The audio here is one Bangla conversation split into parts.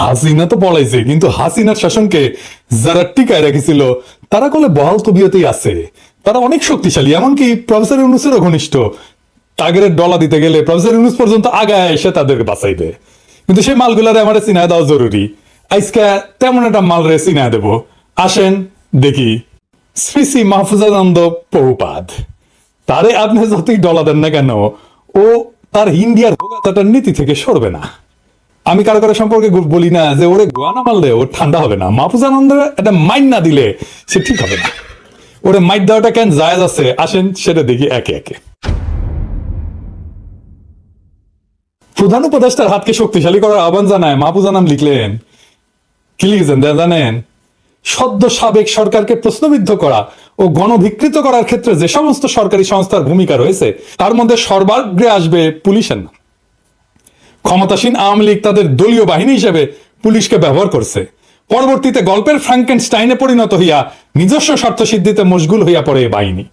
হাসিনা তো পলাইছে, কিন্তু হাসিনার শাসনকে যারা টিকায় রেখেছিল, তারা কলে বহাল তবিয়তেই আছে। তারা অনেক শক্তিশালী, এমনকি প্রফেসর ইউনুসেরও ঘনিষ্ঠ। তাগের ডলা দিতে গেলে প্রফেসর ইউনুস পর্যন্ত আগায় এসে তাদেরকে বাঁচাইবে। কিন্তু সেই মালগুলারে আমার চিনায় দেওয়া জরুরি। আজকে তেমন একটা মাল রে চিনায় দেবো। আসেন দেখি। শ্রী শ্রী মাহফুজানন্দ প্রভুপাদ। তারে আপনি যতই ডলা দেন না কেন? ও তার ইন্ডিয়ার ভোগাতাটার নীতি থেকে সরবে না। আমি কারও কারও সম্পর্কে বলি না যে ওরে গোয়ানা মারলে ওর ঠান্ডা হবে না। মাহফুজানন্দ একটা মাইন না দিলে সে ঠিক হবে না। ওরে মাইট দেওয়াটা কেন জায়েজ আছে? আসেন, সেটা দেখি একে একে। প্রধান উপদেষ্টার হাতকে শক্তিশালী করার আহ্বান জানায় মাহফুজানাম লিখলেন কি লিখেছেন জানেন, সদ্য সাবেক সরকারকে প্রশ্নবিদ্ধ করা ও গণধিকৃত করার ক্ষেত্রে যে সমস্ত সরকারি সংস্থার ভূমিকা রয়েছে, তার মধ্যে সর্বাগ্রে আসবে পুলিশের নাম। ক্ষমতাসীন আওয়ামী লীগ তাদের দলীয় বাহিনী হিসেবে পুলিশকে ব্যবহার করছে। পরবর্তীতে গল্পের ফ্রাঙ্কেনস্টাইনে পরিণত হইয়া নিজস্ব স্বার্থ সিদ্ধিতে মশগুল হইয়া পড়ে বাহিনী।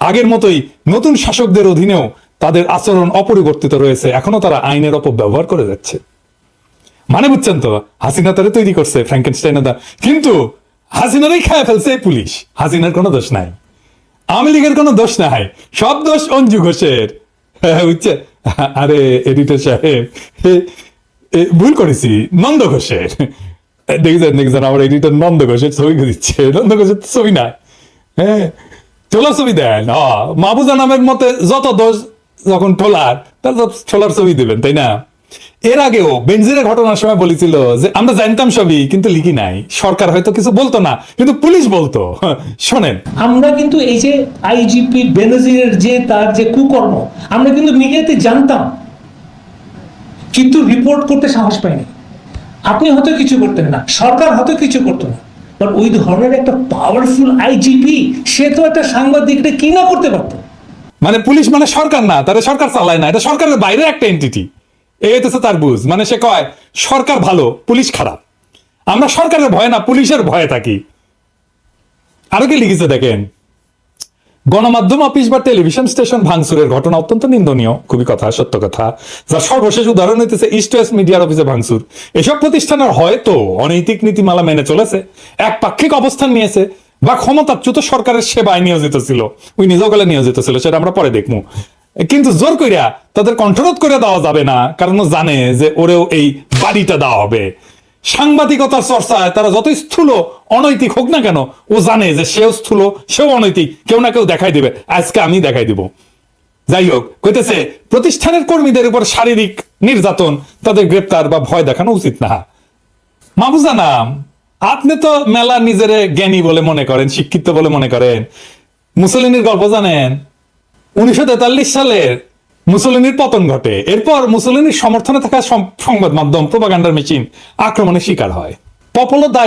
আগের মতোই নতুন শাসকদের অধীনেও তাদের আচরণ অপরিবর্তিত রয়েছে। এখনও তারা আইনের অপব্যবহার করে যাচ্ছে। মানে বুঝছেন তো হাসিনা তারা তৈরি করছে ফ্র্যাঙ্কেনস্টাইনে দা কিন্তু হাসিনারই খায় ফেলছে পুলিশ। হাসিনার কোনো দোষ নাই। আওয়ামী লীগের কোনো দোষ নাই। সব দোষ অঞ্জু ঘোষের। হ্যাঁ, বুঝছে? আরে এডিটর সাহেব ভুল করেছি, নন্দ ঘোষের। দেখছেন দেখছেন, আমার এডিটর নন্দ ঘোষের ছবি দিচ্ছে। নন্দ ঘোষের ছবি না হ্যাঁ ঠোলার ছবি দেন। হ মাহবুজা নামের মতে যত দোষ যখন ঠোলার তাহলে ছোলার ছবি দেবেন, তাই না? এর আগেও বেনজিরের ঘটনার সময় বলেছিল যে আমরা জানতাম সবই কিন্তু লিখি নাই। সরকার হয়তো কিছু বলতো না কিন্তু পুলিশ বলতো। শোনেন। আমরা কিন্তু এই যে আইজিপি বেনজিরের যে তার যে কুকর্ম আমরা কিন্তু মিডিয়াতে জানতাম কিন্তু রিপোর্ট করতে সাহস পাইনি। আপনি হয়তো কিছু করতেন না সরকার হয়তো কিছু করতো না। বাট ওই ধরনের একটা পাওয়ারফুল আইজিপি সে তো একটা সাংবাদিকটা কি না করতে পারতো। মানে পুলিশ মানে সরকার না তারা সরকার চালায় না এটা সরকারের বাইরে একটা এন্টিটি এই হইতেছে তার বুঝ। মানে সে কয়, সরকার ভালো, পুলিশ খারাপ। আমরা সরকারের ভয়ে না, পুলিশের ভয়ে থাকি। আরও কি লিখেছে দেখেন? গণমাধ্যম, অফিস বা টেলিভিশন স্টেশন ভাঙচুরের ঘটনা অত্যন্ত নিন্দনীয়। খুবই কথা, সত্য কথা। যার সর্বশেষ উদাহরণ হইতেছে ইস্ট ওয়েস্ট মিডিয়ার অফিসে ভাঙচুর। এসব প্রতিষ্ঠানের হয়তো অনৈতিক নীতিমালা মেনে চলেছে, এক পাক্ষিক অবস্থান নিয়েছে, বা ক্ষমতাচ্যুত সরকারের সেবায় নিয়োজিত ছিল। ওই নিজেও গেলে নিয়োজিত ছিল, সেটা আমরা পরে দেখব কিন্তু জোর কইরা তাদের কণ্ঠরোধ করে দেওয়া যাবে না, কারণ জানে যে ওরেও এই বাড়িটা দেওয়া হবে। সাংবাদিকতার চর্চায় তারা যতই স্থূল, অনৈতিক হোক না কেন, ও জানে যে সেও স্থূল, সেও অনৈতিক, কেউ না কেউ দেখাই দিবে। আজকে আমি দেখাই দিব। যাই হোক, কইতেছে, প্রতিষ্ঠানের কর্মীদের উপর শারীরিক নির্যাতন, তাদের গ্রেপ্তার বা ভয় দেখানো উচিত না। মাহবুজা নাম, আপনি তো মেলা নিজের জ্ঞানী বলে মনে করেন, শিক্ষিত বলে মনে করেন। মুসলিনের গল্প জানেন উনিশশো তেতাল্লিশ সালের মুসলিনীর পতন ঘটে। এরপর মুসলিনীর সমর্থনে থাকা সংবাদ মাধ্যম প্রোপাগান্ডার মেশিন আক্রমণের শিকার হয়।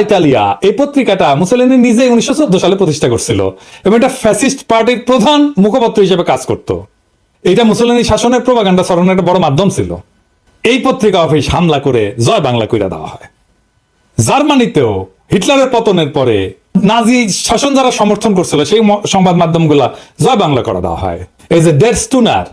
ইতালিয়া এই পত্রিকাটা মুসলিনী নিজেই উনিশশো সালে প্রতিষ্ঠা করছিল এবং এটা ফ্যাসিস্ট পার্টির প্রধান মুখপত্র হিসেবে কাজ করত। এটা মুসলিনী শাসনের প্রোপাগান্ডা ছড়ানোর একটা বড় মাধ্যম ছিল। এই পত্রিকা অফিস হামলা করে জয় বাংলা কইরা দেওয়া হয়। জার্মানিতেও হিটলারের পতনের পরে নাজি শাসন যারা সমর্থন করছিল, সেই সংবাদ মাধ্যমগুলা জয় বাংলা করা দেওয়া হয়। এই যে ডেড স্টুনার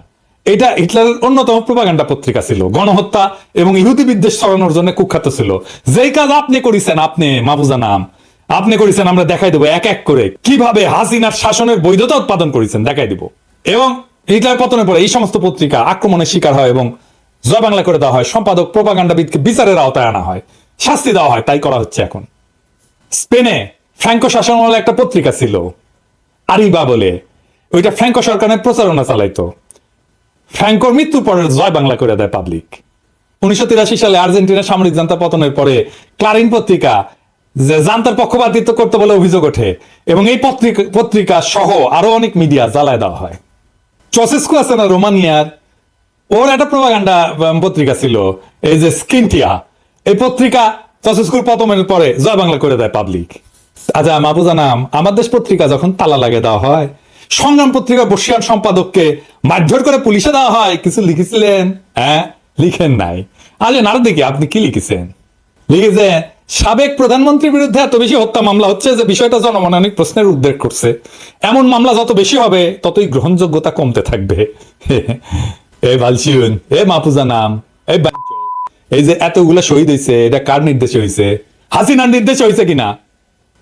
এটা হিটলারের অন্যতম প্রপাগান্ডা পত্রিকা ছিল। গণহত্যা এবং ইহুদি বিদ্বেষ ছড়ানোর জন্য কুখ্যাত ছিল। যেই কাজ আপনি করেছেন, আপনি মাহবুজা নাম, আপনি করেছেন, আমরা দেখাই দেবো এক এক করে কীভাবে হাসিনার শাসনের বৈধতা উৎপাদন করেছেন, দেখাই দিব। এবং হিটলার পতনের পরে এই সমস্ত পত্রিকা আক্রমণের শিকার হয় এবং জয় বাংলা করে দেওয়া হয়। সম্পাদক প্রপাগান্ডাবিদকে বিচারের আওতায় আনা হয়। শাস্তি দেওয়া হয়, তাই করা হচ্ছে এখন। স্পেনে ফ্র্যাঙ্কো শাসনমহলে একটা পত্রিকা ছিল। আরিবা বলে। ওইটা ফ্র্যাঙ্কো সরকারের প্রচারণা চালাইতো। ফ্র্যাঙ্কোর মৃত্যুর পরে জয় বাংলা করে দেয় পাবলিক। উনিশশো তিরাশি সালে আর্জেন্টিনা সামরিক জান্তা পতনের পরে ক্লারিন পত্রিকা যে জান্তার পক্ষপাতিত্ব করতে বলে অভিযোগ ওঠে এবং এই পত্রিকা পত্রিকা সহ আরও অনেক মিডিয়া জ্বালায় দেওয়া হয়। চসেস্কু আছে না রোমানিয়ার? ওর একটা প্রভাগান্ডা পত্রিকা ছিল। এই যে স্কিনটিয়া এই পত্রিকা চসেস্কুর পতনের পরে জয় বাংলা করে দেয় পাবলিক। আচ্ছা মাহবুজা নাম, আমার দেশ পত্রিকা যখন তালা লাগিয়ে দেওয়া হয়, সংগ্রাম পত্রিকা বর্ষিয়ান সম্পাদককে মারধর করে পুলিশে দেওয়া হয়, কিছু লিখেছিলেন? হ্যাঁ লিখেন নাই। আরে নারদ দেখি, আপনি কি লিখেছেন? লিখেছেন, সাবেক প্রধানমন্ত্রীর বিরুদ্ধে এত বেশি হত্যা মামলা হচ্ছে যে বিষয়টা জনমনে অনেক প্রশ্নের উদ্বেগ করছে। এমন মামলা যত বেশি হবে, ততই গ্রহণযোগ্যতা কমতে থাকবে। এ বালচিউন এ মাপুজা নাম, এ এই যে এতগুলা শহীদ হয়েছে এটা কার নির্দেশে হয়েছে হাসিনার নির্দেশে হয়েছে কিনা?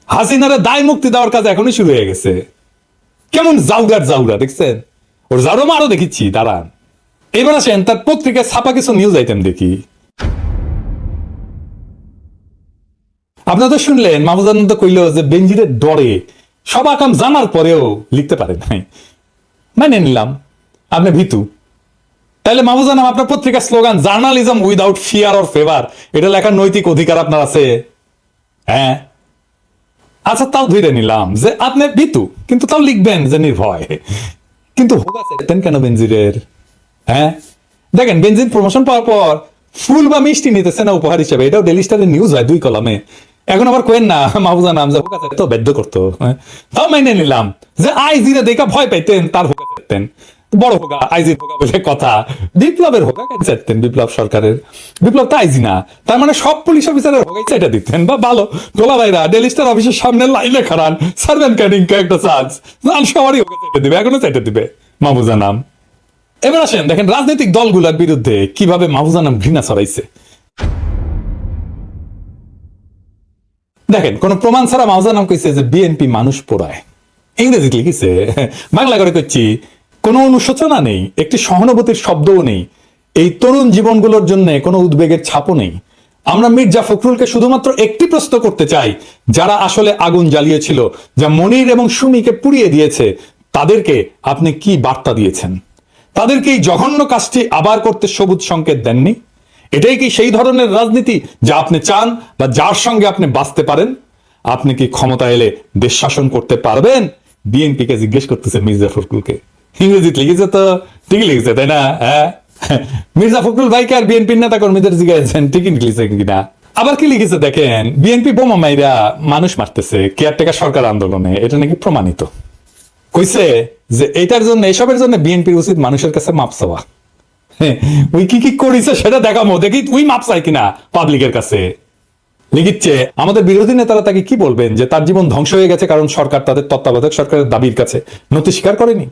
হাসিনারে দায় মুক্তি দেওয়ার কাজ এখনই শুরু হয়ে গেছে। কেমন জাউগার জাউগা, দেখছেন? ওর জাউরম আরও দেখিচ্ছি, দাঁড়ান। এবার আসেন, তার পত্রিকায় ছাপা কিছু নিউজ আইটেম দেখি। আপনারা তো শুনলেন মাহমুদ আনন্দ কইল যে বেঞ্জিরের ডরে। সব আকাম জানার পরেও লিখতে পারে নাই। মানে নিলাম, আপনি ভীতু। তাহলে মাহমুদ আপনার পত্রিকার slogan journalism without fear or favour এটা লেখার নৈতিক অধিকার আপনার আছে? হ্যাঁ? আচ্ছা তাও ধরে নিলাম যে আপনি ভীতু, কিন্তু তাও লিখবেন যে নির্ভয়। কিন্তু হোক আছে কেন বেঞ্জিরের হ্যাঁ? দেখেন বেঞ্জিন প্রমোশন পাওয়ার পর ফুল বা মিষ্টি নিতেছে না উপহার হিসেবে, এটাও ডেলি স্টারের নিউজ হয় দুই কলমে এখন আবার কোয়েন না, মাহবুজা নাম যে, হোক তো বাধ্য করতো হ্যাঁ? তাও মেনে নিলাম যে আইজিরে দেখা ভয় পাইতেন, তার হোকা চাইতেন বড় হোকা আইজির হোকা বলে কথা। বিপ্লবের হোকা কেন চাইতেন বিপ্লব সরকারের? বিপ্লব তো আইজি না। তার মানে সব পুলিশ অফিসারের হোকাই চাইটা দিতেন। বা ভালো গোলা ভাইরা ডেলি স্টার অফিসের সামনে লাইনে খারান সার্ভেন্ট ক্যানিং একটা চান্স। সবারই হোকা চাইটা দিবে, এখনও চাইটা দিবে। মাহবুজা নাম। এবার আসেন, দেখেন রাজনৈতিক দলগুলোর বিরুদ্ধে কীভাবে মাহফুজা নাম ঘৃণা ছড়াইছে। দেখেন, কোন প্রমাণ ছাড়া মাহফুজা নাম কইছে যে বিএনপি মানুষ পোড়ায়। ইংরেজি লিখেছে, বাংলা করে করছি কোনো অনুশোচনা নেই, একটি সহানুভূতির শব্দও নেই। এই তরুণ জীবনগুলোর জন্য কোনো উদ্বেগের ছাপও নেই। আমরা মির্জা ফখরুলকে শুধুমাত্র একটি প্রশ্ন করতে চাই, যারা আসলে আগুন জ্বালিয়েছিল, যা মনির এবং সুমিকে পুড়িয়ে দিয়েছে, তাদেরকে আপনি কি বার্তা দিয়েছেন? তাদেরকে এই জঘন্য কাজটি আবার করতে সবুজ সংকেত দেননি? এটাই কি সেই ধরনের রাজনীতি যা আপনি চান বা যার সঙ্গে আপনি বাঁচতে পারেন? আপনি কি ক্ষমতা এলে দেশ শাসন করতে পারবেন? বিএনপিকে জিজ্ঞেস করতেছে মির্জা ফখরুলকে। ইংরেজিতে লিখেছে তো, ঠিকই লিখেছে, তাই না? হ্যাঁ? মির্জা ফখরুল ভাইকে আর বিএনপির নেতা কর্মীদের জিজ্ঞাসেন ঠিকই লিখেছে কিনা? আবার কি লিখেছে দেখেন, বিএনপি বোমা মাইরা মানুষ মারতেছে, কেয়ারটেকার সরকার আন্দোলনে, এটা নাকি প্রমাণিত? কইছে যে এটার জন্য এসবের জন্য বিএনপির উচিত মানুষের কাছে মাপ চাওয়া। ওই কি কি করিছে সেটা দেখামো, দেখি তুই মাপ চাই কিনা পাবলিকের কাছে। লিখিচ্ছে, আমাদের বিরোধী নেতারা তাকে কি বলবেন যে তার জীবন ধ্বংস হয়ে গেছে কারণ সরকার তাদের তত্ত্বাবধায়ক সরকারের দাবির কাছে, নথি স্বীকার করেনি?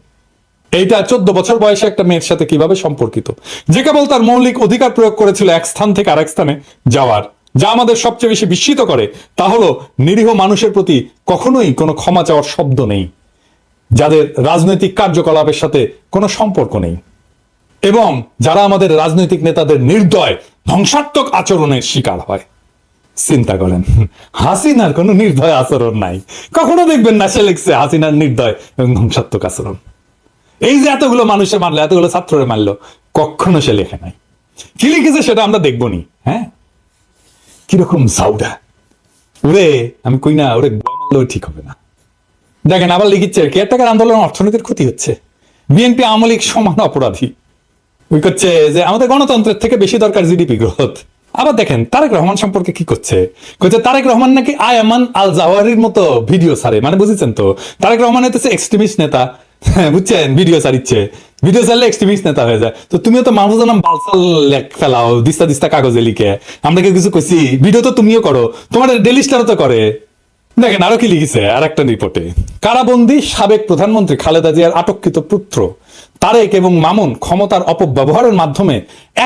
এইটা চোদ্দ বছর বয়সে একটা মেয়ের সাথে কীভাবে সম্পর্কিত? যে কেবল তার মৌলিক অধিকার প্রয়োগ করেছিল এক স্থান থেকে আরেক স্থানে যাওয়ার, যা আমাদের সবচেয়ে বেশি বিস্মিত করে, তা হলো নিরীহ মানুষের প্রতি কখনোই কোনো ক্ষমা চাওয়ার শব্দ নেই, যাদের রাজনৈতিক কার্যকলাপের সাথে কোনো সম্পর্ক নেই। এবং যারা আমাদের রাজনৈতিক নেতাদের নির্দয়, ধ্বংসাত্মক আচরণের শিকার হয়। চিন্তা করেন, হাসিনার কোনো নির্দয় আচরণ নাই। কখনো দেখবেন না সে লিখছে হাসিনার নির্দয় এবং ধ্বংসাত্মক আচরণ। এই যে এতগুলো মানুষে মারলো, এতগুলো ছাত্ররে মারলো, কখনো সে লেখে নাই। কি লিখেছে সেটা আমরা দেখব নি হ্যাঁ? কীরকম জাউডা ওরে, আমি কই না, ওরে মারলেও ঠিক হবে না। দেখেন, আবার লিখিচ্ছে, কেয়ারটেকার আন্দোলন অর্থনীতির ক্ষতি হচ্ছে। বিএনপি আওয়ামী লীগ সমান অপরাধী। ওই করছে যে, আমাদের গণতন্ত্রের থেকে বেশি দরকার জিডিপি গ্রোথ। আবার দেখেন, তারেক রহমান সম্পর্কে কি করছে? করছে তারেক রহমান নাকি আয়ামান আল জাওয়ারির মতো ভিডিও ছাড়ে। মানে বুঝেছেন তো? তারেক রহমান হচ্ছে এক্সট্রিমিস্ট নেতা। হ্যাঁ, বুঝছেন? ভিডিও ছাড়িচ্ছে। ভিডিও ছাড়লে এক্সট্রিমিস্ট নেতা হয়ে যায়। তো তুমিও তো মাহমুদুর নাম বালসাল লেখ ফেলাও দিস্তা দিস্তা কাগজে লিখে। আমরা কি কিছু কইছি ভিডিও তো তুমিও করো। তোমার ডেলি স্টারও তো করে। দেখেন আরও কি লিখেছে আর একটা রিপোর্টে কারাবন্দী সাবেক প্রধানমন্ত্রী খালেদা জিয়ার আটককৃত পুত্র তারেক এবং মামুন ক্ষমতার অপব্যবহারের মাধ্যমে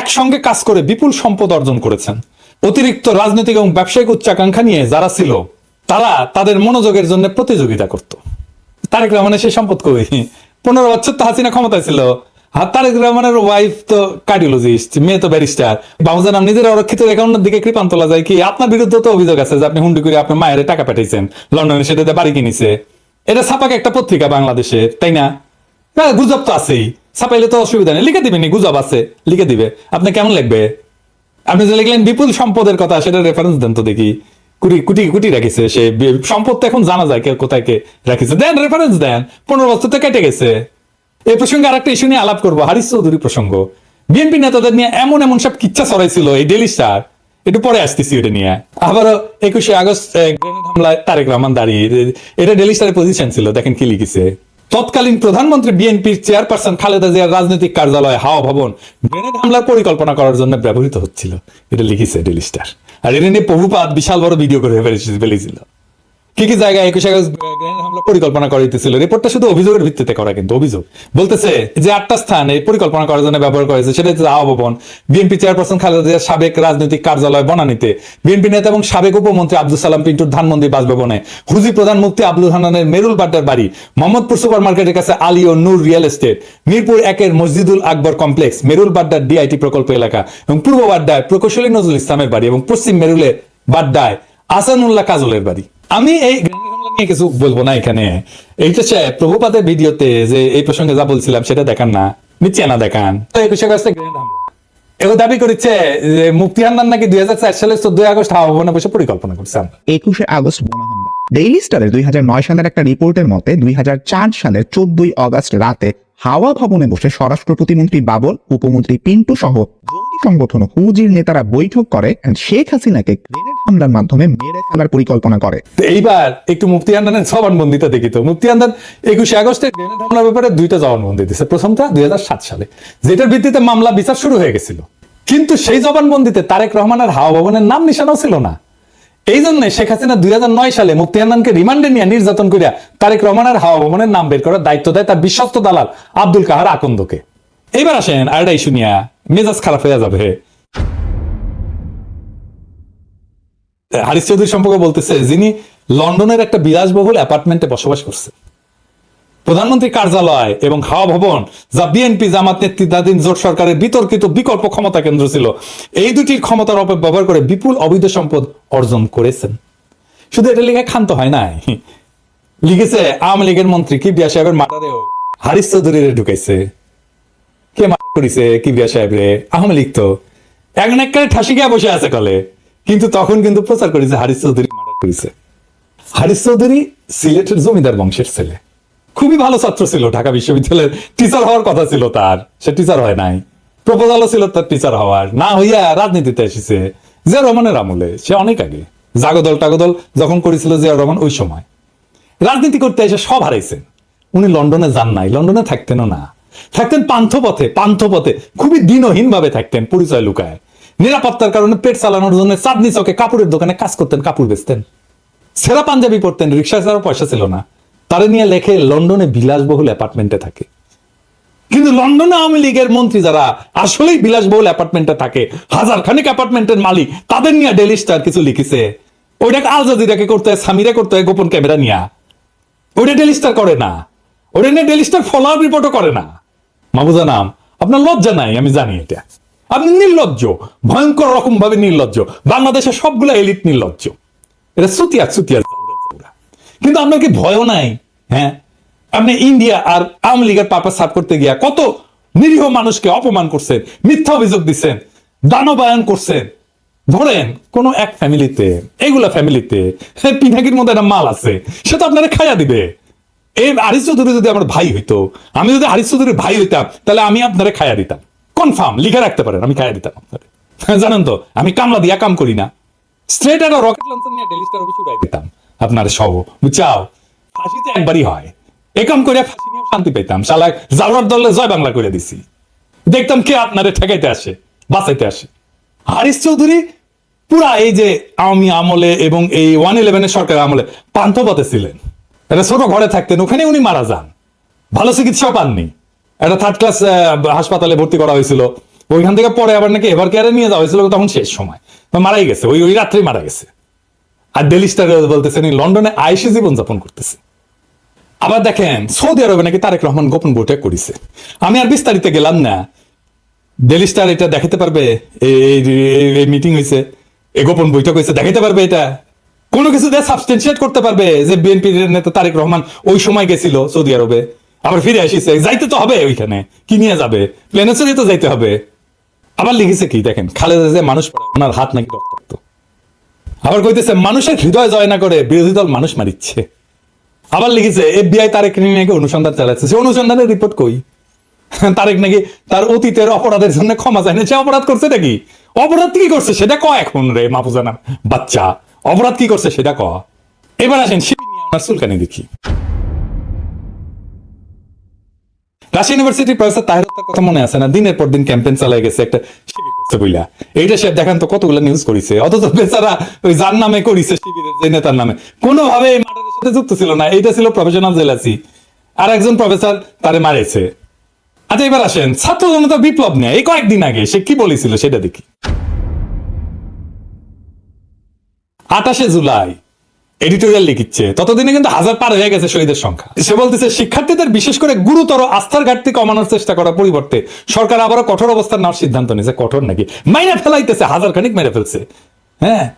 একসঙ্গে কাজ করে বিপুল সম্পদ অর্জন করেছেন। অতিরিক্ত রাজনৈতিক এবং ব্যবসায়িক উচ্চাকাঙ্ক্ষা নিয়ে যারা ছিল তারা তাদের মনোযোগের জন্য প্রতিযোগিতা করত। তারেক রহমানের সেই সম্পদ কই? পনেরো বছর তো হাসিনা ক্ষমতায় ছিল। আর তারেক রহমানের ওয়াইফ তো কার্ডিওলজিস্ট মেয়ে তো ব্যারিস্টার বাবুজান নাম নিজের অরক্ষিত অ্যাকাউন্টের দিকে কৃপান তোলা যায় কি? আপনার বিরুদ্ধে তো অভিযোগ আছে যে আপনি হুন্ডি করে আপনার মায়ের টাকা পাঠাইছেন। লন্ডনে সেটাতে বাড়ি কিনেছে। এটা ছাপাকে একটা পত্রিকা বাংলাদেশে, তাই না? গুজব তো আছেই। ছাপাইলে তো অসুবিধা নেই। লিখে দিবেন গুজব আছে। লিখে দিবে। আপনি কেমন লিখবে? আপনি যে লিখলেন বিপুল সম্পদের কথা, সেটা রেফারেন্স দেন তো দেখি। কুটি কুটি কুটি রাখিছে সে। সম্পদ এখন জানা যায় কে কোথায় কে রাখিছে। দেন রেফারেন্স দেন, পনেরো বছর তো কেটে গেছে। এই প্রসঙ্গে ইস্যু নিয়ে আলাপ করব, হারিস চৌধুরী প্রসঙ্গ। বিএনপি নেতাদের নিয়ে এমন এমন সব কিচ্ছা ছড়াইছিল এই ডেলি স্টার একটু পরে আসতেছি এটা নিয়ে। আবারও একুশে আগস্ট হামলায় তারেক রহমান দাঁড়িয়ে। এটা ডেলি স্টারের পজিশন ছিল, দেখেন কি লিখেছে। তৎকালীন প্রধানমন্ত্রী বিএনপির চেয়ারপারসন খালেদা জিয়ার রাজনৈতিক কার্যালয় হাওয়া ভবন গ্রেনেড হামলার পরিকল্পনা করার জন্য ব্যবহৃত হচ্ছিল। এটা লিখেছে ডেলিস্টার আর এটা নিয়ে প্রভুপাত বিশাল বড় ভিডিও করে ফেলেছিল। কি কি জায়গায় একুশে আগস্ট গ্রেনেড হামলা পরিকল্পনা করা হইতেছিল? রিপোর্টটা শুধু অভিযোগের ভিত্তিতে করা কিন্তু, অভিযোগ। বলতেছে যে আটটা স্থান এই পরিকল্পনা করার জন্য ব্যবহার করেছে সেটা হচ্ছে আওয়া ভবন বিএনপি চেয়ারপারসন খালেদা জিয়ার সাবেক রাজনৈতিক কার্যালয় বনানীতে। বিএনপি নেতা এবং সাবেক উপমন্ত্রী আব্দুল সালাম পিন্টুর ধানমন্দির বাসভবনে। হুজি প্রধান মুক্তি আব্দুল হানানের মেরুল বাড্ডার বাড়ি, মোহাম্মদপুর সুপার মার্কেটের কাছে আলী ও নূর রিয়েল এস্টেট। মিরপুর একের মসজিদুল আকবর কমপ্লেক্স, মেরুল বাড্ডার ডিআইটি প্রকল্প এলাকা এবং পূর্ব বাড্ডায় প্রকৌশলী নজরুল ইসলামের বাড়ি এবং পশ্চিম মেরুলে বাড্ডায় আসানুল্লাহ কাজলের বাড়ি। আমি এই নিয়ে কিছু বলব না এখানে। এইটা সে প্রভুপাতের ভিডিওতে যে এই প্রসঙ্গে যা বলছিলাম সেটা দেখান না। নিচে না দেখান। হাওয়া ভবনে বসে পরিকল্পনা একুশে আগস্ট সালের একটা মতে দুই চোদ্দই আগস্ট রাতে হাওয়া ভবনে বসে স্বরাষ্ট্র প্রতিমন্ত্রী বাবর উপমন্ত্রী পিন্টু সহ সংগঠন হুজির নেতারা বৈঠক করে শেখ হাসিনাকে গ্রেনেড হামলার মাধ্যমে মেরে ফেলার পরিকল্পনা করে। এইবার একটু মুফতি হান্নানের জবানবন্দিটা দেখি তো। মুফতি হান্নান একুশে আগস্টে গ্রেনেড হামলার ব্যাপারে দুইটা জবানবন্দি দিয়েছে। প্রথমটা দুই সালে, যেটার ভিত্তিতে মামলা বিচার শুরু হয়ে গেছিল। কিন্তু সেই জবানবন্দিতে তারেক রহমানের হাওয়া ভবনের নাম নিশানাও ছিল না। এই জন্য শেখ হাসিনা দুই হাজার নয় সালে মুফতি হান্নানকে রিমান্ডে নিয়ে নির্যাতন করিয়া তারেক রহমানের হাওয়া ভবনের নাম বের করার দায়িত্ব দেয় তার বিশ্বস্ত দালাল আব্দুল কাহার আকন্দকে। এইবার আসেন আরটাই শুনিয়া মেজাজ খারাপ হয়ে যাবে। হারিস চৌধুরী সম্পর্কে বলতেছে, যিনি লন্ডনের একটা বিলাসবহুল অ্যাপার্টমেন্টে বসবাস করছে। প্রধানমন্ত্রী কার্যালয় এবং হাওয়া ভবন, যা বিএনপি জামাত নেতৃত্বাধীন জোট সরকারের বিতর্কিত বিকল্প ক্ষমতা কেন্দ্র ছিল, এই দুটির ক্ষমতার অপব্যবহার করে বিপুল অবৈধ সম্পদ অর্জন করেছেন। শুধু এটা লিখে ক্ষান্ত হয় নাই। লিখেছে, আওয়ামী লীগের মন্ত্রী কিবিয়া সাহেবের মার্ডারেও হারিস চৌধুরী ঢুকাইছে। কে করেছে কিবিয়া সাহেব রে? আওয়ামী লীগ তো এখন এক ঠাসি গিয়া বসে আছে কলে। কিন্তু তখন কিন্তু প্রচার করেছে হারিস চৌধুরী মার্ডার করেছে। হারিস চৌধুরী সিলেটের জমিদার বংশের ছেলে। খুবই ভালো ছাত্র ছিল, ঢাকা বিশ্ববিদ্যালয়ের টিচার হওয়ার কথা ছিল তার। সে টিচার হয় নাই। প্রপোজালও ছিল তার টিচার হওয়ার। না হইয়া রাজনীতিতে এসেছে জিয়া রহমানের আমলে। সে অনেক আগে। জাগদল টাগদল যখন করেছিল জিয়া রহমান ওই সময়। রাজনীতি করতে এসে সব হারাইছেন। উনি লন্ডনে যান নাই, লন্ডনে থাকতেনও না। থাকতেন পান্থপথে পান্থপথে খুবই দিনহীন ভাবে থাকতেন পরিচয় লুকায়। নিরাপত্তার কারণে পেট চালানোর জন্য চাঁদনি চকে কাপড়ের দোকানে কাজ করতেন, কাপড় বেচতেন। সেরা পাঞ্জাবি পড়তেন রিক্সা ছাড়াও পয়সা ছিল না। তারে নিয়ে লেখে লন্ডনে বিলাসবহুল অ্যাপার্টমেন্টে থাকে। কিন্তু লন্ডনে আওয়ামী লীগের মন্ত্রী যারা আসলেই বিলাসবহুল অ্যাপার্টমেন্টে থাকে হাজার খানিক অ্যাপার্টমেন্টের মালিক, তাদের নিয়ে ডেলি স্টার কিছু লিখেছে। ওইটাকে আল জাজিরাকে করতে হয়, সামিরা করতে হয় গোপন ক্যামেরা নিয়ে। ওইটা ডেলি স্টার করে না। ওটা নিয়ে ডেলি স্টার ফলো আপ রিপোর্টও করে না। মাহবুজা নাম। আপনার লজ্জা নাই, আমি জানি এটা। আপনি নির্লজ্জ, ভয়ঙ্কর রকম ভাবে নির্লজ্জ। বাংলাদেশের সবগুলো এলিট নির্লজ্জ। এটা সুতিয়া সুতিয়া কিন্তু আপনার কি ভয়ও নাই? হ্যাঁ? আপনি ইন্ডিয়া আর আওয়ামী লীগের পাপা সাফ করতে গিয়া কত নিরীহ মানুষকে অপমান করছেন, মিথ্যা অভিযোগ দিচ্ছেন দানবায়ন করছেন। ধরেন, কোন এক ফ্যামিলিতে এগুলা ফ্যামিলিতে পিনাকির মধ্যে একটা মাল আছে, সে তো আপনারা খাইয়া দিবে। এই আরিস চৌধুরী যদি আমার ভাই হইতো, আমি যদি আরিস চৌধুরীর ভাই হইতাম, তাহলে আমি আপনারে খাইয়া দিতাম। কনফার্ম লিখে রাখতে পারেন, আমি খাইয়া দিতাম আপনারে। জানেন তো, আমি কামলা দিয়া কাম করি না। স্ট্রেট একটা রকেট লঞ্চার নিয়ে ডেলি স্টার অফিসে উড়াই দিতাম, আপনার সব বুঝছাও? ফাঁসি তো একবারই হয়। একাম করে ফাঁসি নিয়ে শান্তি পেতাম শালা জাউরার দলে জয় বাংলা করে দিছি। দেখতাম কে আপনারে ঠেকাইতে আসে, বাঁচাইতে আসে। হারিস চৌধুরী পুরা এই যে আওয়ামী আমলে এবং এই ওয়ান ইলেভেনের সরকারের আমলে পান্থপথে ছিলেন। একটা ছোট ঘরে থাকতেন ওখানে উনি মারা যান। ভালো চিকিৎসাও পাননি। একটা থার্ড ক্লাস হাসপাতালে ভর্তি করা হয়েছিল। ওইখান থেকে পরে আবার নাকি এভার কেয়ারে নিয়ে যাওয়া হয়েছিল, তখন শেষ সময়। মারাই গেছে, ওই ওই রাত্রেই মারা গেছে। আর ডেলি স্টার বলতেছেন, এই লন্ডনে আইসে জীবন যাপন করতেছে। আবার দেখেন, সৌদি আরবে নাকি তারেক রহমান গোপন বৈঠক করেছে। আমি আর বিস্তারিত গেলাম না। ডেলি স্টার এটা দেখাতে পারবে, এই মিটিং হয়েছে, এই গোপন বৈঠক হয়েছে দেখাতে পারবে এটা। কোনো কিছু দিয়ে সাবস্টেন্সিয়েট করতে পারবে যে বিএনপির নেতা তারেক রহমান ওই সময় গেছিল সৌদি আরবে, আবার ফিরে আসিছে যাইতে তো হবে ওইখানে। কি নিয়ে যাবে? প্লেনে চড়ে তো যাইতে হবে। আবার লিখেছে কি, দেখেন, খালেদা যে মানুষ ওনার হাত নাকি রক্তাক্ত। আবার কইতেছে, মানুষের হৃদয় জয় না করে বিরোধী দল মানুষ মারিচ্ছে। আবার লিখেছে এফবিআই তারেক নাকি অনুসন্ধান চালাচ্ছে। সে অনুসন্ধানের রিপোর্ট কই? তারেক নাকি তার অতীতের অপরাধের জন্য ক্ষমা চায় না। সে অপরাধ করছে নাকি? অপরাধ কি করছে? সেটা ক এখন রে মাহফুজানা বাচ্চা। অপরাধ কি করছে সেটা ক। এবার আসেন চুলকানি দেখি। রাশিয়া প্রফেসর কথা মনে আছে না? দিনের পর দিন ক্যাম্পেইন চালাই গেছে একটা শিবির করছে বইলা। এইটা সে তো কতগুলো নিউজ অথচ বেচারা ওই যার নামে করেছে শিবিরের, যে নেতার নামে। কোনোভাবে এই মার্ডারের সাথে যুক্ত ছিল না। এইটা ছিল প্রফেশনাল জেলাসি আর একজন প্রফেসর তারে মারেছে। আচ্ছা এবার আসেন। ছাত্র জনতা বিপ্লব নেয়। এই কয়েকদিন আগে সে কি বলেছিল সেটা দেখি। আঠাশে জুলাই। এডিটোরিয়াল লিখিচ্ছে। ততদিনে কিন্তু হাজার পার হয়ে গেছে শহীদের সংখ্যা। সে বলতেছে, শিক্ষার্থীদের বিশেষ করে গুরুতর আস্থার ঘাটতি কমানোর চেষ্টা করার পরিবর্তে সরকার আবারও কঠোর অবস্থান নেওয়ার সিদ্ধান্ত নিয়েছে। কঠোর নাকি? মাইনে ফেলাইতেছে হাজার খানিক মেরে ফেলছে। হ্যাঁ?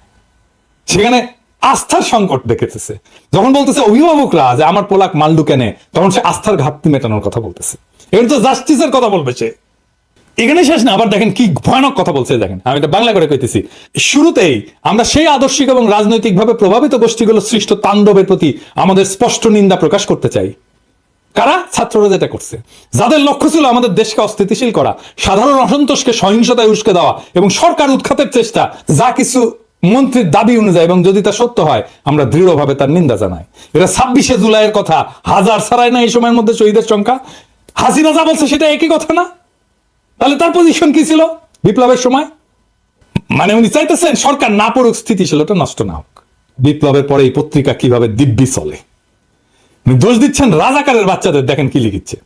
সেখানে আস্থার সংকট দেখেতেছে। যখন বলতেছে অভিভাবকরা যে, আমার পোলাক মাল্ডু কেনে তখন সে আস্থার ঘাটতি মেটানোর কথা বলতেছে। এখানে তো জাস্টিসের কথা বলবে সে। এখানে শেষ না, আবার দেখেন কি ভয়ানক কথা বলছে, দেখেন। আমি এটা বাংলা করে কইতেছি। শুরুতেই আমরা সেই আদর্শিক এবং রাজনৈতিকভাবে প্রভাবিত গোষ্ঠীগুলো সৃষ্ট তাণ্ডবের প্রতি আমাদের স্পষ্ট নিন্দা প্রকাশ করতে চাই। কারা? ছাত্ররা যেটা করছে। যাদের লক্ষ্য ছিল আমাদের দেশকে অস্থিতিশীল করা, সাধারণ অসন্তোষকে সহিংসতায় উস্কে দেওয়া এবং সরকার উৎখাতের চেষ্টা, যা কিছু মন্ত্রীর দাবি অনুযায়ী এবং যদি তা সত্য হয়, আমরা দৃঢ়ভাবে তার নিন্দা জানাই। এটা ছাব্বিশে জুলাইয়ের কথা। হাজার ছাড়াই না এই সময়ের মধ্যে শহীদের সংখ্যা? হাসিনা যা বলছে সেটা একই কথা না? তাহলে তার পজিশন কি ছিল বিপ্লবের সময়? মানে উনি চাইতেছেন সরকার না পড়ুক, স্থিতিশীলতা নষ্ট না হোক। বিপ্লবের পরে এই পত্রিকা কীভাবে দিব্যি চলে? উনি দোষ দিচ্ছেন রাজাকারের বাচ্চাদের, দেখেন কি লিখিচ্ছে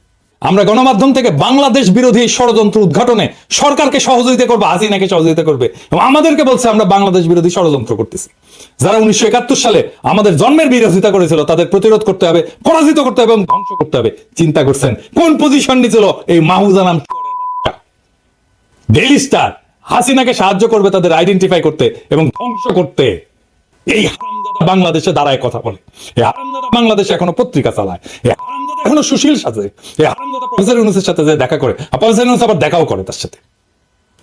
আমরা গণমাধ্যম থেকে বাংলাদেশ বিরোধী ষড়যন্ত্র উদ্ঘাটনে সরকারকে সহযোগিতা করব, হাসিনাকে সহযোগিতা করবে, এবং আমাদেরকে বলছে আমরা বাংলাদেশ বিরোধী ষড়যন্ত্র করতেছি। যারা উনিশশো একাত্তর সালে আমাদের জন্মের বিরোধিতা করেছিল, তাদের প্রতিরোধ করতে হবে, পরাজিত করতে হবে এবং ধ্বংস করতে হবে। চিন্তা করছেন, কোন পজিশন নিয়েছিল এই মাহুজা নাম ডেইলি স্টার হাসিনাকে সাহায্য করবে তাদের আইডেন্টিফাই করতে এবং ধ্বংস করতে। এই হারামজাদা বাংলাদেশে দাঁড়ায় কথা বলে। এই হারামজাদা বাংলাদেশে এখনও পত্রিকা চালায়। এই হারামজাদা এখনও সুশীল সাজে। এই হারামজাদা প্রফেসর ইউনুসের সাথে যে দেখা করে, আর প্রফেসর ইউনুস আবার দেখাও করে তার সাথে।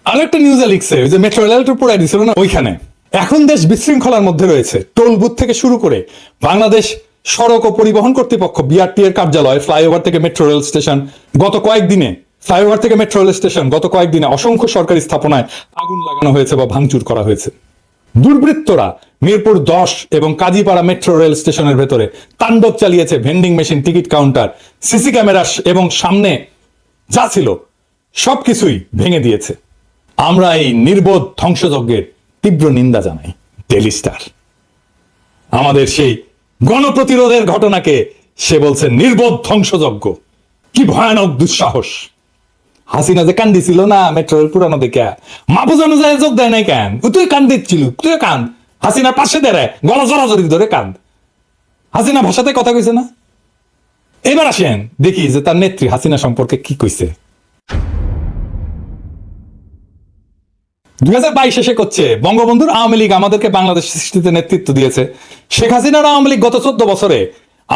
আরেকটা নিউজে লিখছে যে মেট্রো রেলটা পুরাই দিছিল না, ওইখানে। এখন দেশ বিশৃঙ্খলার মধ্যে রয়েছে। টোল বুথ থেকে শুরু করে বাংলাদেশ সড়ক ও পরিবহন কর্তৃপক্ষ বিআরটি এর কার্যালয় ফ্লাইওভার থেকে মেট্রো রেল স্টেশন গত কয়েকদিনে ফ্লাইওভার থেকে মেট্রো রেল স্টেশন গত কয়েকদিনে অসংখ্য সরকারি স্থাপনায় আগুন লাগানো হয়েছে বা ভাঙচুর করা হয়েছে। দুর্বৃত্তরা মিরপুর দশ এবং কাজীপাড়া মেট্রো রেল স্টেশনের ভেতরে তাণ্ডব চালিয়েছে vending machine ticket counter CC camera এবং সামনে যা ছিল সবকিছুই ভেঙে দিয়েছে। আমরা এই নির্বোধ ধ্বংসযজ্ঞের তীব্র নিন্দা জানাই ডেলি স্টার আমাদের সেই গণপ্রতিরোধের ঘটনাকে সে বলছে নির্বোধ ধ্বংসযজ্ঞ। কি ভয়ানক দুঃসাহস। হাসিনা যে কান্দিছিল না মেট্রোর পুরানো দেখে মাহফুজানো যায় যোগ দেয় নাই কেন? তুই কান দিচ্ছিল তুই কান্দ। হাসিনার পাশে দেড়ে গলা জড়াজড়ি ধরে কান্দ। হাসিনা ভাষাতে কথা কইছে না? এবার আসেন, দেখি যে তার নেত্রী হাসিনা সম্পর্কে কি কইছে। দুই হাজার বাইশ এসে করছে, বঙ্গবন্ধুর আওয়ামী লীগ আমাদেরকে বাংলাদেশ সৃষ্টিতে নেতৃত্ব দিয়েছে। শেখ হাসিনার আওয়ামী লীগ গত চোদ্দ বছরে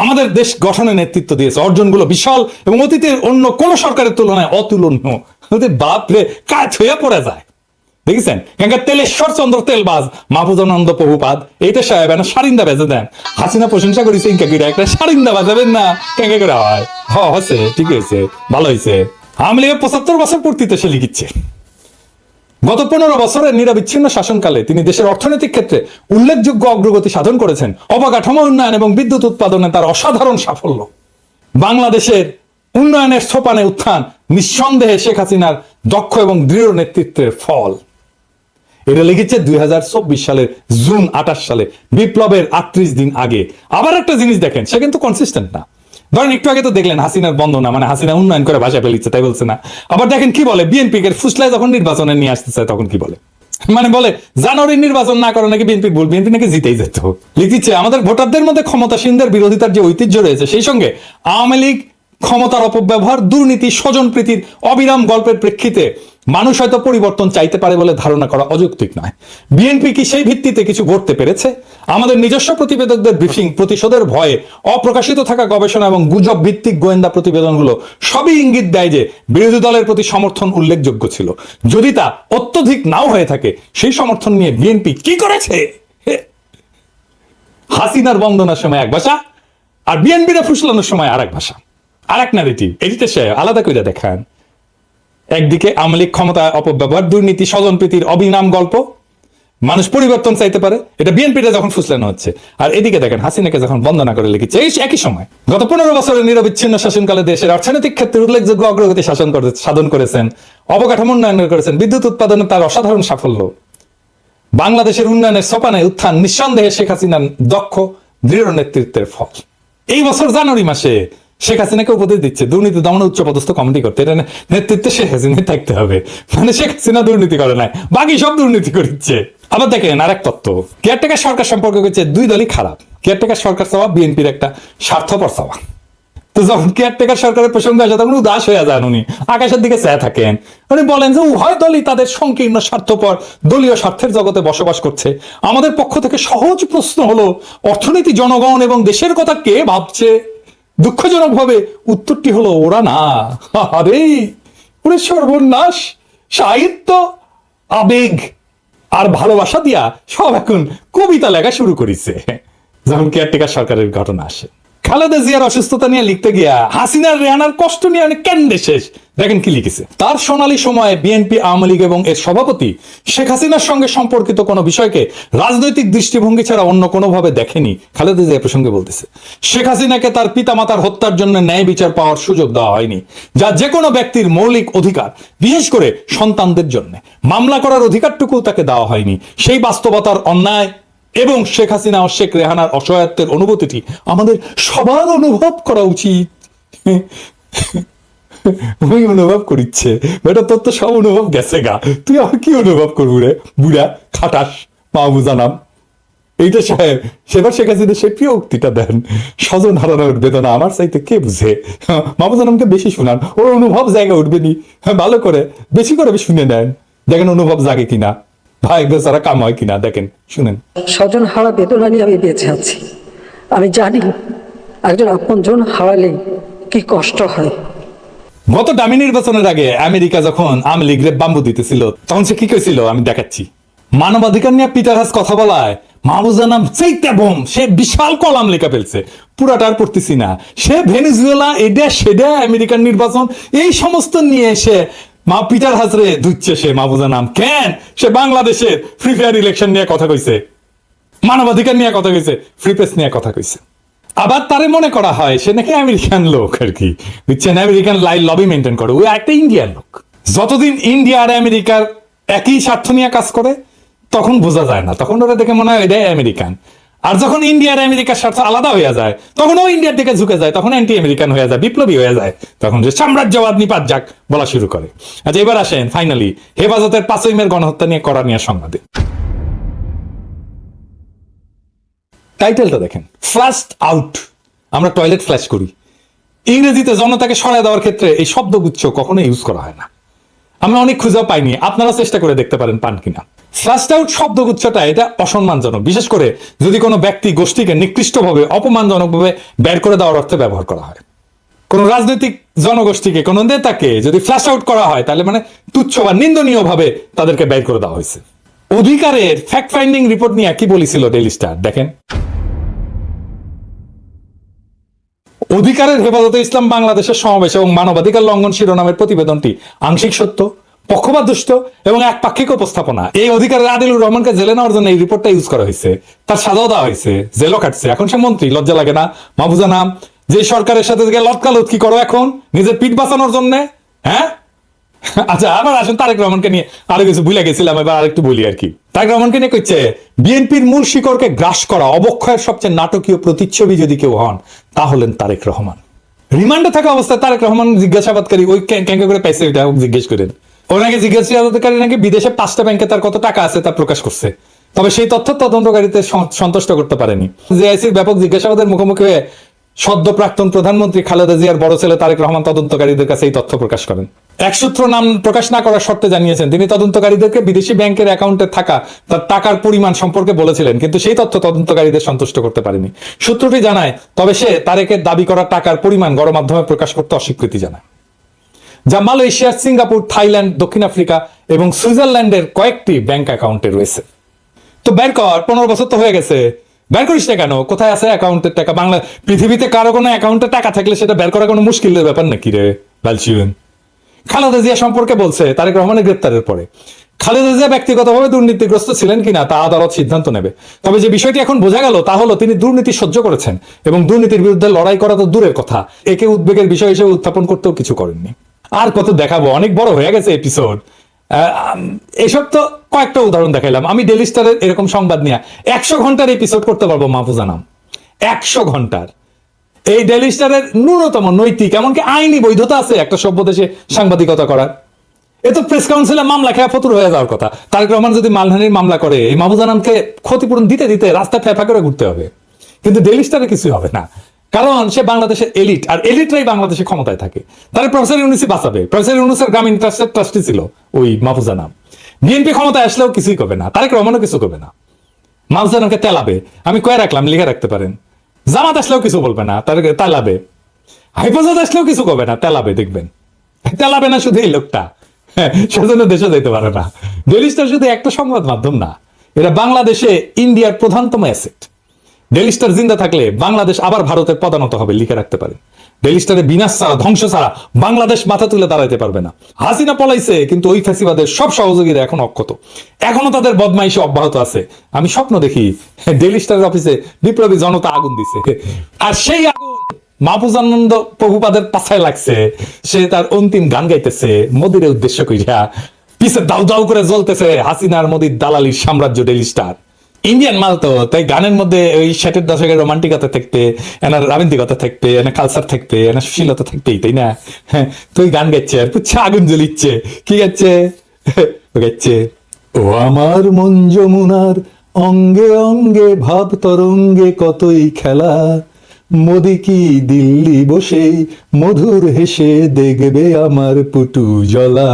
আমাদের দেশ গঠনে নেতৃত্ব দিয়েছে, অর্জনগুলো বিশাল এবং অতীতের অন্য কোন সরকারের তুলনায় অতুলনীয়। বাপরে কাজ হয়ে পড়ে যায়। দেখেছেন? কেনকা তেলেশ্বর চন্দ্র তেলবাজ, মাহফুজানন্দ প্রভুপাদ, এইটা সাহেব না সারিন্দা বেজে দেন। হাসিনা প্রশংসা করেছে, ইনকা কিরা একটা সারিন্দা বাজাবেন না কেঙ্কা করে হয়? হ হচ্ছে ঠিক হয়েছে, ভালো হয়েছে। আমলে পঁচাত্তর বছর পূর্তিতে সে লিখিচ্ছে। গত পনেরো বছরের নিরবিচ্ছিন্ন শাসনকালে তিনি দেশের অর্থনৈতিক ক্ষেত্রে উল্লেখযোগ্য অগ্রগতি সাধন করেছেন। অবকাঠামো উন্নয়ন এবং বিদ্যুৎ উৎপাদনে তার অসাধারণ সাফল্য। বাংলাদেশের উন্নয়নের সোপানে উত্থান নিঃসন্দেহে শেখ হাসিনার দক্ষ এবং দৃঢ় নেতৃত্বের ফল। এটা লিখেছে দুই হাজার চব্বিশ সালের জুন আঠাশ সালে। বিপ্লবের আটত্রিশ দিন আগে। আবার একটা জিনিস দেখেন, সে কিন্তু কনসিস্টেন্ট না। ধরেন একটু আগে তো দেখলেন হাসিনার বন্দনা মানে হাসিনা উন্নয়ন করে ভাষা ফেলিচ্ছে, তাই বলছে না। আবার দেখেন কি বলে, বিএনপি এর ফুসলায় যখন নির্বাচনে নিয়ে আসতে চায় তখন কি বলে? মানে বলে জানুয়ারি নির্বাচন না করে নাকি বিএনপি ভুল বিএনপি নাকি জিতেই যেত। লিখিচ্ছে আমাদের ভোটারদের মধ্যে ক্ষমতাসীনদের বিরোধিতার যে ঐতিহ্য রয়েছে, সেই সঙ্গে আওয়ামী লীগ ক্ষমতার অপব্যবহার, দুর্নীতি স্বজন প্রীতির অবিরাম গল্পের প্রেক্ষিতে মানুষ হয়তো পরিবর্তন চাইতে পারে বলে ধারণা করা অযৌক্তিক নয়। বিএনপি কি সেই ভিত্তিতে কিছু করতে পেরেছে? আমাদের নিজস্ব প্রতিবেদকদের ব্রিফিং প্রতিশোধের ভয়ে অপ্রকাশিত থাকা গবেষণা এবং গুজব ভিত্তিক গোয়েন্দা প্রতিবেদনগুলো সবই ইঙ্গিত দেয় যে বিরোধী দলের প্রতি সমর্থন উল্লেখযোগ্য ছিল। যদি তা অত্যধিক নাও হয়ে থাকে, সেই সমর্থন নিয়ে বিএনপি কি করেছে? হাসিনার বন্দনার সময় এক ভাষা আর বিএনপিরা ফুসলানোর সময় আর এক ভাষা। আর এক নারেটিভ এটিতে সে আলাদা করে দেখান। একদিকে আওয়ামী ক্ষমতা অপব্যবহার, দুর্নীতি, স্বজনপ্রীতির অবিনাম গল্প। মানুষ পরিবর্তন চাইতে পারে, এটা বিএনপিটা যখন ফুসলানো হচ্ছে। আর এদিকে দেখেন, হাসিনাকে যখন বন্দনা করে লিখেছে, এই একই সময় গত পনেরো বছরের নিরবিচ্ছিন্ন শাসনকালে দেশের অর্থনৈতিক ক্ষেত্রে উল্লেখযোগ্য অগ্রগতি শাসন করে সাধন করেছেন, অবকাঠামো উন্নয়ন করেছেন, বিদ্যুৎ উৎপাদনে তার অসাধারণ সাফল্য। বাংলাদেশের উন্নয়নের সোপানে উত্থান নিঃসন্দেহে শেখ হাসিনার দক্ষ, দৃঢ় নেতৃত্বের ফল। এই বছর জানুয়ারি মাসে শেখ হাসিনাকে উপদেশ দিচ্ছে, দুর্নীতি দমন উচ্চ পদস্থ কমিটি করতে। এটা নেতৃত্বে শেখ হাসিনা থাকতে হবে। মানে শেখ হাসিনা দুর্নীতি করে নাই, বাকি সব দুর্নীতি করছে আবার দেখেন আরেক তত্ত্ব, কেয়ারটেকার সরকার সম্পর্কে হচ্ছে দুই দলই খারাপ। কেয়ারটেকার সরকার চাওয়া, বিএনপির একটা স্বার্থপর চাওয়া। তো যখন কেয়ারটেকার সরকারের প্রসঙ্গে আসে, তখন উদাস হয়ে যান উনি। আকাশের দিকে চেয়ে থাকেন। উনি বলেন যে, উভয় দলই তাদের সংকীর্ণ, স্বার্থপর, দলীয় স্বার্থের জগতে বসবাস করছে। আমাদের পক্ষ থেকে সহজ প্রশ্ন হলো, অর্থনীতি, জনগণ এবং দেশের কথা কে ভাবছে? দুঃখজনক ভাবে উত্তরটি হলো ওরা না আরে ওরে সর্বনাশ, সাহিত্য, আবেগ আর ভালোবাসা দিয়া সব এখন কবিতা লেখা শুরু করেছে। যখন কেয়ারটেকার সরকারের ঘটনা আসে। খালেদা জিয়ার অসুস্থতা নিয়ে লিখতে গিয়া হাসিনার রেহানার কষ্ট নিয়ে অনেক কেন্দ্রে শেষ। দেখেন কি লিখেছে। তার সোনালী সময়ে বিএনপি, আওয়ামী লীগ এবং এর সভাপতি শেখ হাসিনার সঙ্গে সম্পর্কিত কোনো বিষয়কে রাজনৈতিক দৃষ্টিভঙ্গি ছাড়া অন্য কোনোভাবে দেখেনি, খালেদা জিয়া প্রসঙ্গে বলতেছে। শেখ হাসিনাকে তার পিতামাতার হত্যার জন্য ন্যায় বিচার পাওয়ার সুযোগ দেওয়া হয়নি, যা যে কোনো ব্যক্তির মৌলিক অধিকার, বিশেষ করে সন্তানদের জন্য। মামলা করার অধিকারটুকু তাকে দেওয়া হয়নি। সেই বাস্তবতার অন্যায় এবং শেখ হাসিনা ও শেখ রেহানার অসহায়ত্বের অনুভূতিটি আমাদের সবার অনুভব করা উচিত। ওই অনুভব করিচ্ছে? বেটা, তোর তো সব অনুভব গেছে গা। তুই আর কি অনুভব করবি রে? বুড়া, খাটাস মাহবু জানাম এইটা সাহেব, সেবার শেখ হাসিনা সে প্রিয় উক্তিটা দেন। স্বজন হারানোর বেদনা আমার চাইতে কে বুঝে? মাহবু জানামকে বেশি শোনান। ওর অনুভব জায়গা উঠবে নি। হ্যাঁ ভালো করে, বেশি করে শুনে নেন। দেখেন অনুভব জাগে কিনা। ভাই বেচারা কাম কিনা দেখেন শুনেন। স্বজন হারা বেদনা নিয়ে আমি বেঁচে আছি। আমি জানি একজন আপনজন হারালে কি কষ্ট হয়। গত নির্বাচনের আগে আমেরিকা যখন আওয়ামী লীগরে বাম্বু দিতেছিল তখন সে কি কইছিল? আমি দেখাচ্ছি। মানবাধিকার নিয়ে পিতার হাস কথা বলায় মাহবুজা নাম সেইটা বোম সে বিশাল কলাম লেখা ফেলছে পুরাটার পড়তেছি না। সে ভেনেজুয়েলা এটা সেটা আমেরিকার নির্বাচন এই সমস্ত নিয়ে এসে মা পিটার হাজরে ধুচ্ছে সে মাহবুজা নাম। কেন? সে বাংলাদেশের ফ্রি ফায়ার ইলেকশন নিয়ে কথা কইছে। মানবাধিকার নিয়ে কথা কইছে ফ্রি প্রেস নিয়ে কথা কইছে। আবার তারে মনে করা হয়, সে নাকি আমেরিকান লোক আর কি। বুঝছেন? আমেরিকান লাইন লবি মেনটেন করে। ও একটা ইন্ডিয়ান লোক। যতদিন ইন্ডিয়া আর আমেরিকার একই স্বার্থ নিয়ে কাজ করে, তখন বোঝা যায় না। তখন ওরা দেখে মনে হয় এটাই আমেরিকান। আর যখন ইন্ডিয়া আর আমেরিকার স্বার্থ আলাদা হয়ে যায়, তখন ও ইন্ডিয়ার দিকে ঝুঁকে যায়, তখন অ্যান্টি আমেরিকান হয়ে যায়, বিপ্লবী হয়ে যায়। তখন যে সাম্রাজ্যবাদ নিপাত যাক, বলা শুরু করে। আচ্ছা এবার আসেন ফাইনালি হেফাজতের পাঁচই মের গণহত্যা নিয়ে করা নিয়ে সংবাদে। টাইটেলটা দেখেন ফ্লাস্ট আউট আমরা টয়লেট ফ্ল্যাশ করি। ইংরেজিতে জনতাকে সরায় দেওয়ার ক্ষেত্রে এই শব্দগুচ্ছ কখনো ইউজ করা হয় না। আমরা অনেক খুঁজেও পাইনি। আপনারা চেষ্টা করে দেখতে পারেন, পান কিনা। ফ্লাস্ট আউট শব্দগুচ্ছটা, এটা অসম্মানজনক। বিশেষ করে যদি কোনো ব্যক্তি গোষ্ঠীকে নিকৃষ্টভাবে, অপমানজনকভাবে বের করে দেওয়ার অর্থে ব্যবহার করা হয়। কোন রাজনৈতিক জনগোষ্ঠীকে, কোন নেতাকে যদি ফ্ল্যাশ আউট করা হয়, তাহলে মানে তুচ্ছ বা নিন্দনীয় ভাবে তাদেরকে বের করে দেওয়া হয়েছে। অধিকারের ফ্যাক্ট ফাইন্ডিং রিপোর্ট নিয়ে কি বলেছিল ডেইলি স্টার দেখেন। অধিকারের হেফাজতে ইসলাম বাংলাদেশের সমাবেশ এবং মানবাধিকার লঙ্ঘন শিরোনামের প্রতিবেদনটি আংশিক সত্য। পক্ষপাত দুষ্ট এবং একপাক্ষিক উপস্থাপনা। এই অধিকারের আদিলুর রহমানকে জেলে নেওয়ার জন্য এই রিপোর্টটা ইউজ করা হয়েছে। তার সাজাও দেওয়া হয়েছে। জেলও কাটছে। এখন সে মন্ত্রী, লজ্জা লাগে না। মাহবুজা নাম। যে সরকারের সাথে লটকালত কি করো এখন, নিজের পিঠ বাঁচানোর জন্য হ্যাঁ? আচ্ছা আবার আসেন তারেক রহমানকে নিয়ে। আরও কিছু ভুলে গেছিলাম, এবার আরেকটু বলি আর কি। তারেক রহমানকে নিয়ে কইছে, বিএনপির মূল শিকড়কে গ্রাস করা অবক্ষয়ের সবচেয়ে নাটকীয় প্রতিচ্ছবি যদি কেউ হন তা হলেন তারেক রহমান। রিমান্ডে থাকা অবস্থায় তারেক রহমান জিজ্ঞাসাবাদকারী ওই ক্যাঙ্কে করে পাইছে ওইটা জিজ্ঞেস করেন। ও নাকি জিজ্ঞাসাবাদকারী নাকি বিদেশে পাঁচটা ব্যাংকে তার কত টাকা আছে তা প্রকাশ করছে। তবে সেই তথ্য তদন্তকারীতে সন্তুষ্ট করতে পারেনি। জেআইসির ব্যাপক জিজ্ঞাসাবাদের মুখোমুখি হয়ে সদ্য প্রাক্তন প্রধানমন্ত্রী খালেদা জিয়ার বড় ছেলে তারেক রহমান তদন্তকারীদের কাছে এই তথ্য প্রকাশ করেন। এক সূত্র নাম প্রকাশ না করার শর্তে জানিয়েছেন, তিনি তদন্তকারীদেরকে বিদেশি ব্যাংকের অ্যাকাউন্টে থাকা, তার টাকার পরিমাণ সম্পর্কে বলেছিলেন, কিন্তু সেই তথ্য তদন্তকারীদের সন্তুষ্ট করতে পারেনি। সূত্রটি জানায়, তবে সে তারেকের দাবি করা টাকার পরিমাণ গণমাধ্যমে প্রকাশ করতে অস্বীকৃতি জানায়। যা মালয়েশিয়া, সিঙ্গাপুর, থাইল্যান্ড, দক্ষিণ আফ্রিকা এবং সুইজারল্যান্ডের কয়েকটি ব্যাংক অ্যাকাউন্টে রয়েছে। তো বের কর, পনেরো বছর তো হয়ে গেছে। বের করিস না কেন? কোথায় আছে অ্যাকাউন্টের টাকা? বাংলা পৃথিবীতে কারও কোনো অ্যাকাউন্টে টাকা থাকলে সেটা বের করা কোনো মুশকিলের ব্যাপার নাকি রে, বালচিউন? খালেদা জিয়া সম্পর্কে বলছে, তারেক রহমানের গ্রেপ্তারের পরে। খালেদা জিয়া ব্যক্তিগতভাবে দুর্নীতিগ্রস্ত ছিলেন কিনা তা আদালত সিদ্ধান্ত নেবে। তবে যে বিষয়টি এখন বোঝা গেল, তা হলো তিনি দুর্নীতি সহ্য করেছেন এবং দুর্নীতির বিরুদ্ধে লড়াই করা তো দূরের কথা। একে উদ্বেগের বিষয় হিসেবে উত্থাপন করতেও কিছু করেননি। আর কত দেখাবো? অনেক বড় হয়ে গেছে এপিসোড এসব তো কয়েকটা উদাহরণ দেখাইলাম। আমি ডেলি স্টারের এরকম সংবাদ নিয়ে একশো ঘণ্টার এপিসোড করতে পারব মাহফুজা নাম একশো ঘণ্টার। এই ডেলি স্টারের ন্যূনতম নৈতিক, এমনকি আইনি বৈধতা আছে একটা সভ্য দেশে সাংবাদিকতা করার। এ তো প্রেস কাউন্সিলে মামলা খেয়া ফতুর হয়ে যাওয়ার কথা। তারেক রহমান যদি মালহানির মামলা করে, এই মাহবুজা নামকে ক্ষতিপূরণ দিতে দিতে রাস্তা ফেফা করে ঘুরতে হবে। কিন্তু ডেলি স্টারে কিছুই হবে না। কারণ সে বাংলাদেশের এলিট আর এলিটরাই বাংলাদেশে ক্ষমতায় থাকে। তাহলে প্রফেসর ইউনুসি বাঁচাবে। প্রফেসর ইউনুসের গ্রামীণ ট্রাস্টের ট্রাস্টি ছিল ওই মাহফুজা নাম। বিএনপি ক্ষমতায় আসলেও কিছুই করবে না। তারেক রহমানও কিছু করবে না। মাহফুজা নামকে তেলাবে। আমি কয়ে রাখলাম লিখে রাখতে পারেন। জামাত আসলেও কিছু বলবে না তার তেলাবে। হাইফাজত আসলেও কিছু করবে না তেলাবে দেখবেন। তেলাবে না শুধু এই লোকটা। হ্যাঁ, সেজন্য দেশে যেতে পারে না। ডেলি স্টার শুধু একটা সংবাদ মাধ্যম না এটা বাংলাদেশে ইন্ডিয়ার প্রধানতম অ্যাসেট। ডেলি স্টার জিন্দা থাকলে বাংলাদেশ আবার ভারতের পদানত হবে, লিখে রাখতে পারে। ডেলি স্টারে বিনাশ ছাড়া, ধ্বংস ছাড়া বাংলাদেশ মাথা তুলে দাঁড়াইতে পারবে না। হাসিনা পলাইছে, কিন্তু ওই ফ্যাসিবাদের সব সহযোগীরা এখন অক্ষত। এখনও তাদের বদমাইশি অব্যাহত আছে। আমি স্বপ্ন দেখি ডেলি স্টারের অফিসে বিপ্লবী জনতা আগুন দিছে। আর সেই আগুন মাহফুজানন্দ প্রভুপাদের পাছায় লাগছে। সে তার অন্তিম গান গাইতেছে, মোদির উদ্দেশ্য কইরা। পিছে দাউ দাউ করে জ্বলতেছে হাসিনার মোদির দালালির সাম্রাজ্য ডেলি স্টার ইন্ডিয়ান মাল তো, তাই গানের মধ্যে ওই ষাটের দশকের রোমান্টিকতা থাকবে, এনার রাবীন্দ্রিকতা থাকবে, এনার কালচার থাকবে, এনার সুশীলতা থাকবেই, তাই না? হ্যাঁ তুই গান গাইছে, আর পুচ্ছে আগুন জ্বলিচ্ছে, কি গাচ্ছে ও গাচ্ছে ও আমার মন যমুনার অঙ্গে অঙ্গে ভাব তরঙ্গে কতই খেলা, মোদি কি দিল্লি বসে মধুর হেসে দেখবে আমার পুটু জলা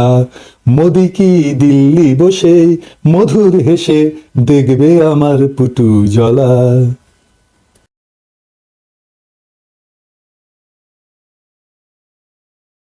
মোদি কি দিল্লি বসে? মধুর হেসে দেখবে আমার পুটু জলা